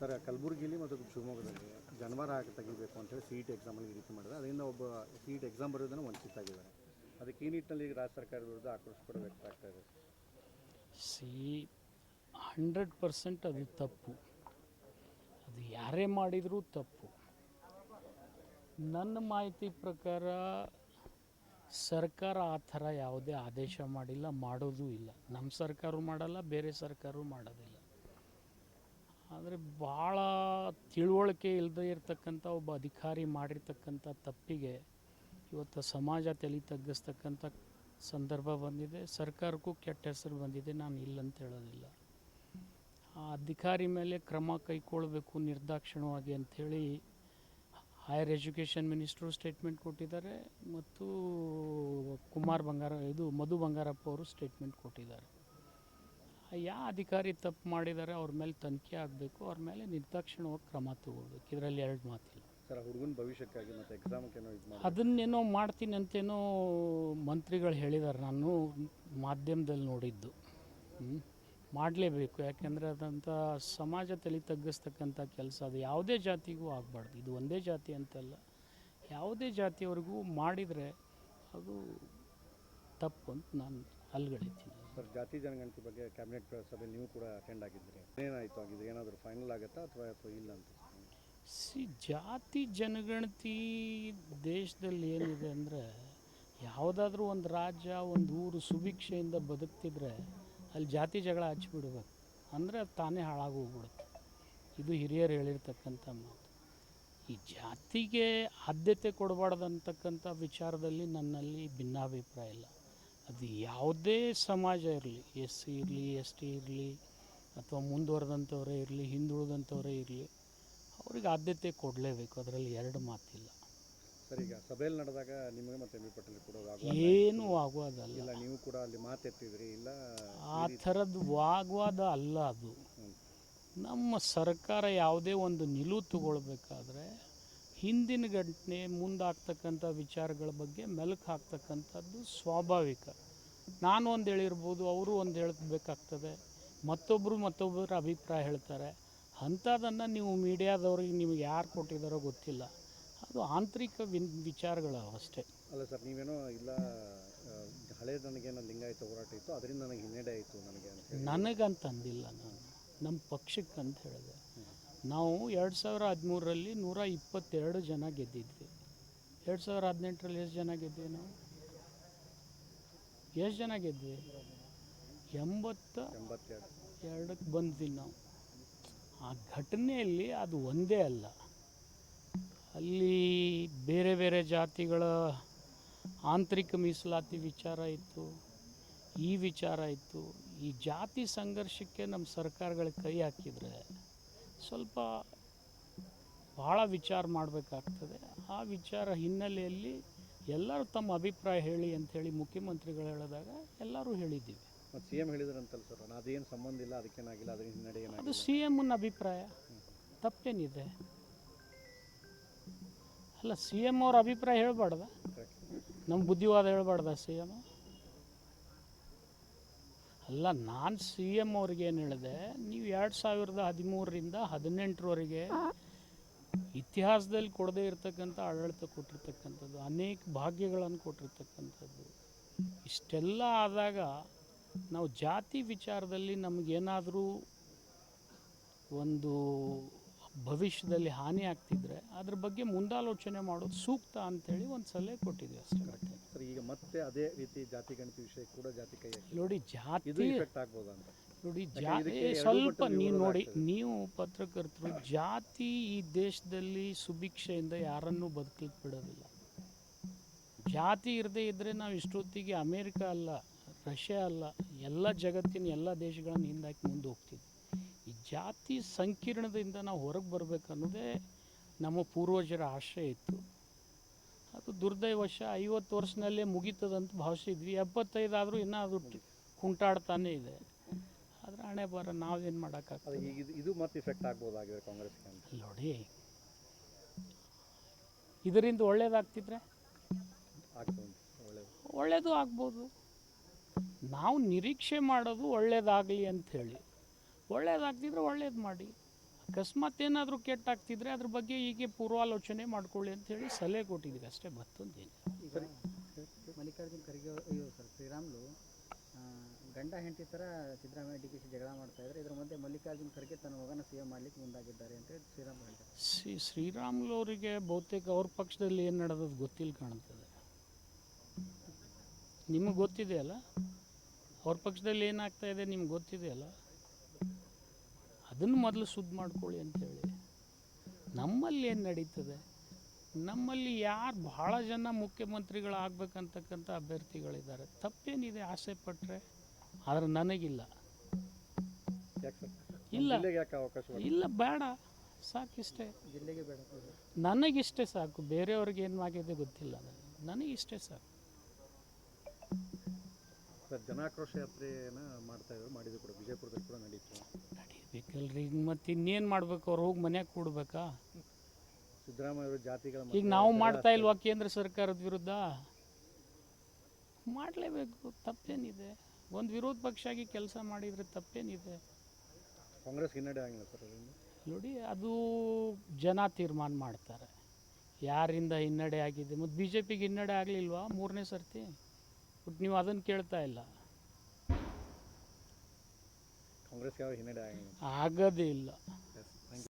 Sir, ಕಲಬುರಗಿಲಿ ಮತ್ತು ಶಿವಮೊಗ್ಗದಲ್ಲಿ ಜನವಾರ ಹಾಕಿ ತೆಗಿಬೇಕು ಅಂತೇಳಿ ಸಿ ಇ ಟಿ ಎಕ್ಸಾಮಲ್ಲಿ ಈ ರೀತಿ ಅದರಿಂದ ಒಬ್ಬ ಸಿ ಇ ಟಿ ಎಕ್ಸಾಮ್ ಬರೋದನ್ನು ವಂಚಿತಾಗಿದ್ದಾರೆ ಅದಕ್ಕೆ ಈ ನಿಟ್ಟಿನಲ್ಲಿ ಈಗ ರಾಜ್ಯ ಸರ್ಕಾರದ ವಿರುದ್ಧ ಆಕ್ರೋಶ ಕೂಡ ವ್ಯಕ್ತ ಸಿ ಹಂಡ್ರೆಡ್ ಪರ್ಸೆಂಟ್ ಅದು ತಪ್ಪು. ಅದು ಯಾರೇ ಮಾಡಿದರೂ ತಪ್ಪು. ನನ್ನ ಮಾಹಿತಿ ಪ್ರಕಾರ ಸರ್ಕಾರ ಆ ಥರ ಯಾವುದೇ ಆದೇಶ ಮಾಡಿಲ್ಲ, ಮಾಡೋದೂ ಇಲ್ಲ. ನಮ್ಮ ಸರ್ಕಾರವೂ ಮಾಡಲ್ಲ, ಬೇರೆ ಸರ್ಕಾರವೂ ಮಾಡೋದಿಲ್ಲ. ಆದರೆ ಭಾಳ ತಿಳುವಳಿಕೆ ಇಲ್ಲದೆ ಇರತಕ್ಕಂಥ ಒಬ್ಬ ಅಧಿಕಾರಿ ಮಾಡಿರ್ತಕ್ಕಂಥ ತಪ್ಪಿಗೆ ಇವತ್ತು ಸಮಾಜ ತಲೆ ತಗ್ಗಿಸ್ತಕ್ಕಂಥ ಸಂದರ್ಭ ಬಂದಿದೆ. ಸರ್ಕಾರಕ್ಕೂ ಕೆಟ್ಟ ಹೆಸರು ಬಂದಿದೆ. ನಾನು ಇಲ್ಲಂತ ಹೇಳೋದಿಲ್ಲ. ಆ ಅಧಿಕಾರಿ ಮೇಲೆ ಕ್ರಮ ಕೈಗೊಳ್ಳಬೇಕು ನಿರ್ದಾಕ್ಷಿಣ್ಯವಾಗಿ ಅಂಥೇಳಿ ಹೈಯರ್ ಎಜುಕೇಷನ್ ಮಿನಿಸ್ಟ್ರು ಸ್ಟೇಟ್ಮೆಂಟ್ ಕೊಟ್ಟಿದ್ದಾರೆ ಮತ್ತು ಕುಮಾರ್ ಬಂಗಾರ, ಇದು ಮಧು ಬಂಗಾರಪ್ಪ ಅವರು ಸ್ಟೇಟ್ಮೆಂಟ್ ಕೊಟ್ಟಿದ್ದಾರೆ. ಯಾವ ಅಧಿಕಾರಿ ತಪ್ಪು ಮಾಡಿದ್ದಾರೆ ಅವ್ರ ಮೇಲೆ ತನಿಖೆ ಆಗಬೇಕು ಅವ್ರ ಮೇಲೆ ನಿರ್ದಾಕ್ಷಿಣ್ಯವಾಗಿ ಕ್ರಮ ತಗೋಬೇಕು ಇದರಲ್ಲಿ ಎರಡು ಮಾತಿಲ್ಲ. ಸರ್ ಹುಡುಗನ ಭವಿಷ್ಯಕ್ಕಾಗಿ ಮತ್ತು ಇದು ಅದನ್ನೇನೋ ಮಾಡ್ತೀನಿ ಅಂತೇನೋ ಮಂತ್ರಿಗಳು ಹೇಳಿದ್ದಾರೆ. ನಾನು ಮಾಧ್ಯಮದಲ್ಲಿ ನೋಡಿದ್ದು. ಮಾಡಲೇಬೇಕು. ಯಾಕೆಂದರೆ ಅದಂಥ ಸಮಾಜ ತಲೆ ತಗ್ಗಿಸ್ತಕ್ಕಂಥ ಕೆಲಸ. ಅದು ಯಾವುದೇ ಜಾತಿಗೂ ಆಗಬಾರ್ದು. ಇದು ಒಂದೇ ಜಾತಿ ಅಂತಲ್ಲ. ಯಾವುದೇ ಜಾತಿಯವ್ರಿಗೂ ಮಾಡಿದರೆ ಅದು ತಪ್ಪು ಅಂತ ನಾನು ಅಲ್ಗಳಿತೀನಿ. ಸರ್, ಜಾತಿ ಜನಗಣತಿ ಬಗ್ಗೆ ಕ್ಯಾಬಿನೆಟ್ ಸಭೆ ನೀವು ಕೂಡ ಅಟೆಂಡ್ ಆಗಿದ್ರಿ ಏನಾಯಿತು? ಆಗಿದೆ ಏನಾದರೂ ಫೈನಲ್ ಆಗುತ್ತಾ ಅಥವಾ ಅಥವಾ ಇಲ್ಲ ಅಂತ? ಸಿ, ಜಾತಿ ಜನಗಣತಿ ದೇಶದಲ್ಲಿ ಏನಿದೆ ಅಂದರೆ ಯಾವುದಾದ್ರೂ ಒಂದು ರಾಜ್ಯ, ಒಂದು ಊರು ಸುಭಿಕ್ಷೆಯಿಂದ ಬದುಕ್ತಿದ್ರೆ ಅಲ್ಲಿ ಜಾತಿ ಜಗಳ ಹಚ್ಚಿಬಿಡ್ಬೇಕು. ಅಂದರೆ ಅದು ತಾನೇ ಹಾಳಾಗೋಗ್ಬಿಡುತ್ತೆ ಇದು ಹಿರಿಯರು ಹೇಳಿರ್ತಕ್ಕಂಥ ಮಾತು. ಈ ಜಾತಿಗೆ ಆದ್ಯತೆ ಕೊಡಬಾರ್ದು ಅಂತಕ್ಕಂಥ ವಿಚಾರದಲ್ಲಿ ನನ್ನಲ್ಲಿ ಭಿನ್ನಾಭಿಪ್ರಾಯ ಇಲ್ಲ. ಅದು ಯಾವುದೇ ಸಮಾಜ ಇರಲಿ ಎಸ್ ಸಿ ಇರಲಿ ಎಸ್ ಟಿ ಇರಲಿ ಅಥವಾ ಮುಂದುವರೆದಂಥವರೇ ಇರಲಿ ಹಿಂದುಳಿದಂಥವರೇ ಇರಲಿ ಅವ್ರಿಗೆ ಆದ್ಯತೆ ಕೊಡಲೇಬೇಕು. ಅದರಲ್ಲಿ ಎರಡು ಮಾತಿಲ್ಲ. ಸರಿ ಈಗ ಸಭೆಯಲ್ಲಿ ನಡೆದಾಗ ನಿಮಗೆ ಮತ್ತೆ ಎಂ ಪಿ ಪಟೇಲ್ ಕೂಡ ವಾಗ್ವಾದ ಏನೂ ಆಗೋದಲ್ಲ ಇಲ್ಲ ನೀವು ಕೂಡ ಅಲ್ಲಿ ಮಾತೆತ್ತಿದ್ರಿ ಇಲ್ಲ ಆ ಥರದ್ದು ವಾಗ್ವಾದ ಅಲ್ಲ ಅದು. ನಮ್ಮ ಸರ್ಕಾರ ಯಾವುದೇ ಒಂದು ನಿಲುವು ತಗೊಳ್ಬೇಕಾದ್ರೆ ಹಿಂದಿನ ಘಟನೆ ಮುಂದಾಗ್ತಕ್ಕಂಥ ವಿಚಾರಗಳ ಬಗ್ಗೆ ಮೆಲುಕು ಹಾಕ್ತಕ್ಕಂಥದ್ದು ಸ್ವಾಭಾವಿಕ. ನಾನು ಒಂದು ಹೇಳಿರ್ಬೋದು ಅವರು ಒಂದು ಹೇಳಬೇಕಾಗ್ತದೆ. ಮತ್ತೊಬ್ಬರು ಮತ್ತೊಬ್ಬರ ಅಭಿಪ್ರಾಯ ಹೇಳ್ತಾರೆ. ಅಂಥದ್ದನ್ನು ನೀವು ಮೀಡಿಯಾದವ್ರಿಗೆ ನಿಮಗೆ ಯಾರು ಕೊಟ್ಟಿದ್ದಾರೋ ಗೊತ್ತಿಲ್ಲ. ಅದು ಆಂತರಿಕ ವಿನ್ ವಿಚಾರಗಳು ಅಷ್ಟೇ. ಅಲ್ಲ ಸರ್ ನೀವೇನೋ ಇಲ್ಲ ಹಳೆ ನನಗೇನೋ ಲಿಂಗಾಯತ ಹೋರಾಟ ಇತ್ತು ಅದರಿಂದ ನನಗೆ ಹಿನ್ನಡೆ ಆಯಿತು ನನಗೆ ನನಗಂತಂದಿಲ್ಲ ನಾನು. ನಮ್ಮ ಪಕ್ಷಕ್ಕೆ ಅಂತ ಹೇಳಿದೆ. ನಾವು ಎರಡು ಸಾವಿರ ಹದಿಮೂರರಲ್ಲಿ ನೂರ ಇಪ್ಪತ್ತೆರಡು ಜನ ಗೆದ್ದಿದ್ವಿ. ಎರಡು ಸಾವಿರ ಹದಿನೆಂಟರಲ್ಲಿ ಎಷ್ಟು ಜನ ಗೆದ್ವಿ ನಾವು? ಎಷ್ಟು ಜನ ಗೆದ್ವಿ? ಎಂಬತ್ತ ಎರಡಕ್ಕೆ ಬಂದ್ವಿ ನಾವು. ಆ ಘಟನೆಯಲ್ಲಿ ಅದು ಒಂದೇ ಅಲ್ಲ. ಅಲ್ಲಿ ಬೇರೆ ಬೇರೆ ಜಾತಿಗಳ ಆಂತರಿಕ ಮೀಸಲಾತಿ ವಿಚಾರ ಇತ್ತು. ಈ ವಿಚಾರ ಇತ್ತು. ಈ ಜಾತಿ ಸಂಘರ್ಷಕ್ಕೆ ನಮ್ಮ ಸರ್ಕಾರಗಳ ಕೈ ಹಾಕಿದರೆ ಸ್ವಲ್ಪ ಭಾಳ ವಿಚಾರ ಮಾಡಬೇಕಾಗ್ತದೆ. ಆ ವಿಚಾರ ಹಿನ್ನೆಲೆಯಲ್ಲಿ ಎಲ್ಲರೂ ತಮ್ಮ ಅಭಿಪ್ರಾಯ ಹೇಳಿ ಅಂಥೇಳಿ ಮುಖ್ಯಮಂತ್ರಿಗಳು ಹೇಳಿದಾಗ ಎಲ್ಲರೂ ಹೇಳಿದ್ದೀವಿ. ಮತ್ತು ಸಿ ಎಂ ಹೇಳಿದ್ರಂತಲ್ಲ ಸರ್ ನಾನು ಅದೇನು ಸಂಬಂಧ ಇಲ್ಲ ಅದಕ್ಕೇನಾಗಿಲ್ಲ ಅದರಿಂದ ಹಿನ್ನಡೆ ಅದು ಏನಾಗಿಲ್ಲ? ಸಿ ಎಮ್ನ ಅಭಿಪ್ರಾಯ. ತಪ್ಪೇನಿದೆ. ಅಲ್ಲ ಸಿ ಎಂ ಅವ್ರ ಅಭಿಪ್ರಾಯ ಹೇಳಬಾರ್ದ? ನಮ್ಮ ಬುದ್ಧಿವಾದ ಹೇಳ್ಬಾರ್ದ ಸಿ ಎಂ ಅಲ್ಲ ನಾನು ಸಿ ಎಂ ಅವ್ರಿಗೆ ಏನು ಹೇಳಿದೆ ನೀವು ಎರಡು ಸಾವಿರದ ಹದಿಮೂರರಿಂದ ಹದಿನೆಂಟರವರೆಗೆ ಇತಿಹಾಸದಲ್ಲಿ ಕೊಡದೇ ಇರತಕ್ಕಂಥ ಆಡಳಿತ ಕೊಟ್ಟಿರ್ತಕ್ಕಂಥದ್ದು ಅನೇಕ ಭಾಗ್ಯಗಳನ್ನು ಕೊಟ್ಟಿರ್ತಕ್ಕಂಥದ್ದು ಇಷ್ಟೆಲ್ಲ ಆದಾಗ ನಾವು ಜಾತಿ ವಿಚಾರದಲ್ಲಿ ನಮಗೇನಾದರೂ ಒಂದು ಭವಿಷ್ಯದಲ್ಲಿ ಹಾನಿ ಆಗ್ತಿದ್ರೆ ಅದ್ರ ಬಗ್ಗೆ ಮುಂದಾಲೋಚನೆ ಮಾಡೋದು ಸೂಕ್ತ ಅಂತೇಳಿ ಒಂದು ಸಲಹೆ ಕೊಟ್ಟಿದ್ವಿ ಅಷ್ಟೇ. ಮತ್ತೆ ಸರ್ ಈಗ ಮತ್ತೆ ಅದೇ ರೀತಿ ಜಾತಿ ಗಣತಿ ವಿಷಯ ಕೂಡ ಜಾತಿ ಕೈ ನೋಡಿ ಜಾತಿ ಇಫೆಕ್ಟ್ ಆಗ್ಬೋದಾ ಅಂತ. ನೋಡಿ ಜಾತಿ ಸ್ವಲ್ಪ ನೀವು ನೋಡಿ. ನೀವು ಪತ್ರಕರ್ತರು ಜಾತಿ ಈ ದೇಶದಲ್ಲಿ ಸುಭಿಕ್ಷೆಯಿಂದ ಯಾರನ್ನೂ ಬದುಕಲಿಕ್ಕೆ ಬಿಡೋದಿಲ್ಲ ಜಾತಿ ಇರದೇ ಇದ್ದರೆ ನಾವು ಇಷ್ಟೊತ್ತಿಗೆ ಅಮೇರಿಕಾ ಅಲ್ಲ ರಷ್ಯಾ ಅಲ್ಲ ಎಲ್ಲ ಜಗತ್ತಿನ ಎಲ್ಲ ದೇಶಗಳನ್ನು ಹಿಂದಾಕಿ ಮುಂದೆ ಹೋಗ್ತಿದ್ವಿ ಜಾತಿ ಸಂಕೀರ್ಣದಿಂದ ನಾವು ಹೊರಗೆ ಬರಬೇಕನ್ನೋದೇ ನಮ್ಮ ಪೂರ್ವಜರ ಆಶಯ ಇತ್ತು. ಅದು ದುರ್ದೈವಶ ಐವತ್ತು ವರ್ಷದಲ್ಲೇ ಮುಗೀತದಂತ ಭಾವಿಸಿದ್ವಿ ಎಪ್ಪತ್ತೈದಾದರೂ ಇನ್ನೂ ಅದು ಕುಂಟಾಡ್ತಾನೇ ಇದೆ. ಆದರೆ ಹಣೆ ಬರ ನಾವೇನು ಮಾಡೋಕ್ಕಾಗ್ತದೆ? ಈಗ ಇದು- ಮತ್ತೆ ಇಫೆಕ್ಟ್ ಆಗ್ಬೋದಾಗಿದೆ ಕಾಂಗ್ರೆಸ್ಗೆ ಅಂತ. ನೋಡಿ ಇದರಿಂದ ಒಳ್ಳೇದಾಗ್ತಿದ್ರೆ? ಒಳ್ಳೇದು. ಆಗ್ಬೋದು. ನಾವು ನಿರೀಕ್ಷೆ ಮಾಡೋದು ಒಳ್ಳೇದಾಗಲಿ ಅಂಥೇಳಿ ಒಳ್ಳೇದಾಗ್ತಿದ್ರೆ ಒಳ್ಳೇದು ಮಾಡಿ. ಅಕಸ್ಮಾತ್ ಏನಾದರೂ ಕೆಟ್ಟಾಗ್ತಿದ್ರೆ ಅದ್ರ ಬಗ್ಗೆ ಹೀಗೆ ಪೂರ್ವಾಲೋಚನೆ ಮಾಡ್ಕೊಳ್ಳಿ ಅಂತ ಹೇಳಿ ಸಲಹೆ ಕೊಟ್ಟಿದ್ವಿ ಅಷ್ಟೇ ಮತ್ತೊಂದೇನು ಮಲ್ಲಿಕಾರ್ಜುನ್ ಖರ್ಗೆ ಸರ್ ಶ್ರೀರಾಮ್ಲು ಗಂಡ ಹೆಂಡತಿ ಥರ ಸಿದ್ದರಾಮಯ್ಯ ಡಿ ಕೆ ಶಿ ಜಗಳ ಮಾಡ್ತಾ ಇದ್ದಾರೆ ಇದ್ರ ಮಧ್ಯೆ ಮಲ್ಲಿಕಾರ್ಜುನ್ ಖರ್ಗೆ ತನ್ನ ಮಗನ ಸಿ ಎಂ ಮಾಡ್ಲಿಕ್ಕೆ ಮುಂದಾಗಿದ್ದಾರೆ ಅಂತ ಹೇಳಿ ಶ್ರೀರಾಮ್ ಸಿ ಶ್ರೀ ಶ್ರೀರಾಮುಲು ಅವರಿಗೆ ಬಹುತೇಕ ಅವ್ರ ಪಕ್ಷದಲ್ಲಿ ಏನು ನಡೆದದ್ದು ಗೊತ್ತಿಲ್ಲ ಕಾಣ್ತದೆ. ನಿಮಗೆ ಗೊತ್ತಿದೆಯಲ್ಲ ಅವ್ರ ಪಕ್ಷದಲ್ಲಿ ಏನಾಗ್ತಾ ಇದೆ ನಿಮ್ಗೆ ಗೊತ್ತಿದೆಯಲ್ಲ ಅದನ್ನು ಮೊದಲು ಶುದ್ಧ ಮಾಡ್ಕೊಳ್ಳಿ ಅಂತೇಳಿ ನಮ್ಮಲ್ಲಿ ಏನು ನಡೀತದೆ? ನಮ್ಮಲ್ಲಿ ಯಾರು ಭಾಳ ಜನ ಮುಖ್ಯಮಂತ್ರಿಗಳಾಗಬೇಕಂತಕ್ಕಂಥ ಅಭ್ಯರ್ಥಿಗಳಿದ್ದಾರೆ. ತಪ್ಪೇನಿದೆ ಆಸೆ ಪಟ್ಟರೆ ಆದರೆ ನನಗಿಲ್ಲ. ಇಲ್ಲ. ಇಲ್ಲ ಬೇಡ. ಸಾಕಿಷ್ಟೇ. ನನಗಿಷ್ಟೇ ಸಾಕು. ಬೇರೆಯವ್ರಿಗೆ ಏನು ಆಗಿದೆ ಗೊತ್ತಿಲ್ಲ. ನನಗೆ ನನಗಿಷ್ಟೇ ಸಾಕು. ಜನಾಕ್ರೋಶ ಯಾತ್ರೆನ ಮಾಡ್ತಾ ಇದ್ರು ಮಾಡಿದ್ರು ಕೂಡ ವಿಜಯಪುರದಲ್ಲಿ ಕೂಡ ನಡೀತು. ನಡೀಬೇಕಲ್ರಿ. ಮತ್ತು ಇನ್ನೇನು ಮಾಡ್ಬೇಕು? ಅವ್ರು ಹೋಗಿ ಮನ್ಯಾಗ ಕೂಡ್ಬೇಕಾ? ಸಿದ್ದರಾಮಯ್ಯ ಅವರು ಜಾತಿಗಳ ಈಗ ನಾವು ಮಾಡ್ತಾ ಇಲ್ವಾ ಕೇಂದ್ರ ಸರ್ಕಾರದ ವಿರುದ್ಧ? ಮಾಡಲೇಬೇಕು. ತಪ್ಪೇನಿದೆ. ಒಂದು ವಿರೋಧ ಪಕ್ಷ ಆಗಿ ಕೆಲಸ ಮಾಡಿದರೆ ತಪ್ಪೇನಿದೆ. ಕಾಂಗ್ರೆಸ್ ಹಿನ್ನಡೆ ಆಗಿಲ್ಲ ಸರ್ ಅದರಿಂದ? ನೋಡಿ ಅದು ಜನ ತೀರ್ಮಾನ ಮಾಡ್ತಾರೆ. ಯಾರಿಂದ ಹಿನ್ನಡೆ ಆಗಿದೆ? ಮತ್ತು ಬಿ ಜೆ ಪಿಗೆ ಹಿನ್ನಡೆ ಆಗಲಿಲ್ವಾ? ಮೂರನೇ ಸರ್ತಿ. ಬಟ್ ನೀವು ಅದನ್ನು ಕೇಳ್ತಾ ಇಲ್ಲ. ಕಾಂಗ್ರೆಸ್ ಯಾವ ಹಿನ್ನಡೆ ಆಗಿಲ್ಲ ಆಗೋದೇ ಇಲ್ಲ.